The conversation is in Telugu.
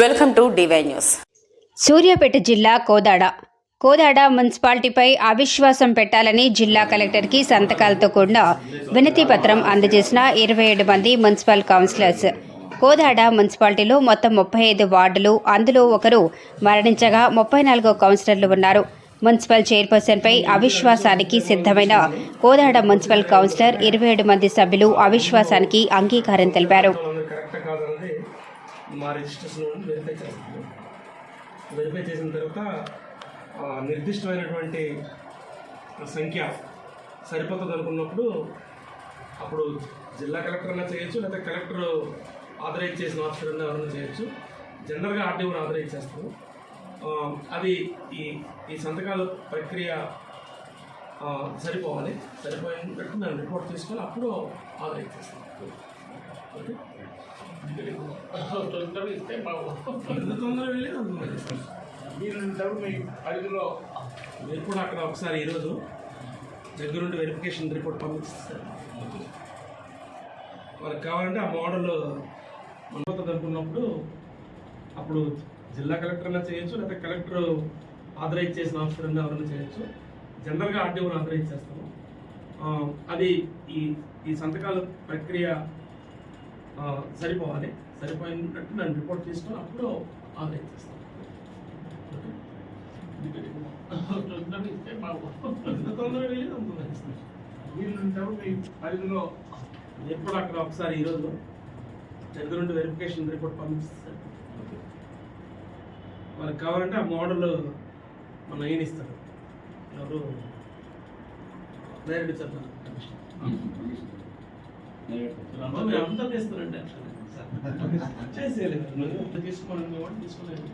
Welcome to DY news. Suryapet జిల్లా కోదాడ. కోదాడ మున్సిపాలిటీపై అవిశ్వాసం పెట్టాలని జిల్లా కలెక్టర్కి సంతకాలతో కూడిన వినతి పత్రం అందజేసిన ఇరవై ఏడు మంది మున్సిపల్ కౌన్సిలర్స్. కోదాడ మున్సిపాలిటీలో మొత్తం ముప్పై ఐదు వార్డులు అందులో ఒకరు మరణించగా ముప్పై నాలుగు కౌన్సిలర్లు ఉన్నారు. మున్సిపల్ చైర్పర్సన్పై అవిశ్వాసానికి సిద్ధమైన కోదాడ మున్సిపల్ కౌన్సిలర్ ఇరవై ఏడు మంది సభ్యులు అవిశ్వాసానికి అంగీకారం తెలిపారు. మా రిజిస్ట్రేషన్ వెరిఫై చేస్తాము. వెరిఫై చేసిన తర్వాత నిర్దిష్టమైనటువంటి సంఖ్య సరిపోతుంది అనుకున్నప్పుడు అప్పుడు జిల్లా కలెక్టర్ అన్నా చేయొచ్చు లేకపోతే కలెక్టర్ ఆథరైజ్ చేసిన ఆఫీసర్ అన్నా ఎవరైనా చేయొచ్చు. జనరల్గా ఆర్డీఓని ఆథరైజ్ చేస్తాము. అది ఈ ఈ సంతకాల ప్రక్రియ సరిపోవాలి. సరిపోయినట్టు నేను రిపోర్ట్ తీసుకొని అప్పుడు ఆథరైజ్ చేస్తాను తొందరగా ఇస్తే బాగుంటుంది తొందరగా వెళ్ళి అంత మీరు మీ పరిధిలో మీరు కూడా అక్కడ ఒకసారి ఈరోజు దగ్గరుండి వెరిఫికేషన్ రిపోర్ట్ పంపిస్తారు వాళ్ళకి కావాలంటే ఆ మోడల్ మనతో అనుకున్నప్పుడు అప్పుడు జిల్లా కలెక్టర్ అన్నా చేయొచ్చు లేకపోతే కలెక్టర్ ఆథరైజ్ చేసిన ఆఫీసర్ ఎవరైనా చేయొచ్చు జనరల్గా ఆర్డీఓని ఆథరైజ్ చేస్తాము అది ఈ ఈ సంతకాల ప్రక్రియ సరిపోవాలి. సరిపోయినట్టు నేను రిపోర్ట్ తీసుకొని అప్పుడు ఆథరైజ్ చేస్తాను. కూడా అక్కడ ఒకసారి ఈరోజు దగ్గరుండి వెరిఫికేషన్ రిపోర్ట్ పంపిస్తారు వాళ్ళకి కావాలంటే ఆ మోడల్ మన ఈయన ఇస్తారు? ఎవరు? డైరెక్ట్ చెప్తాను తీసుకోండి తీసుకోలేదు.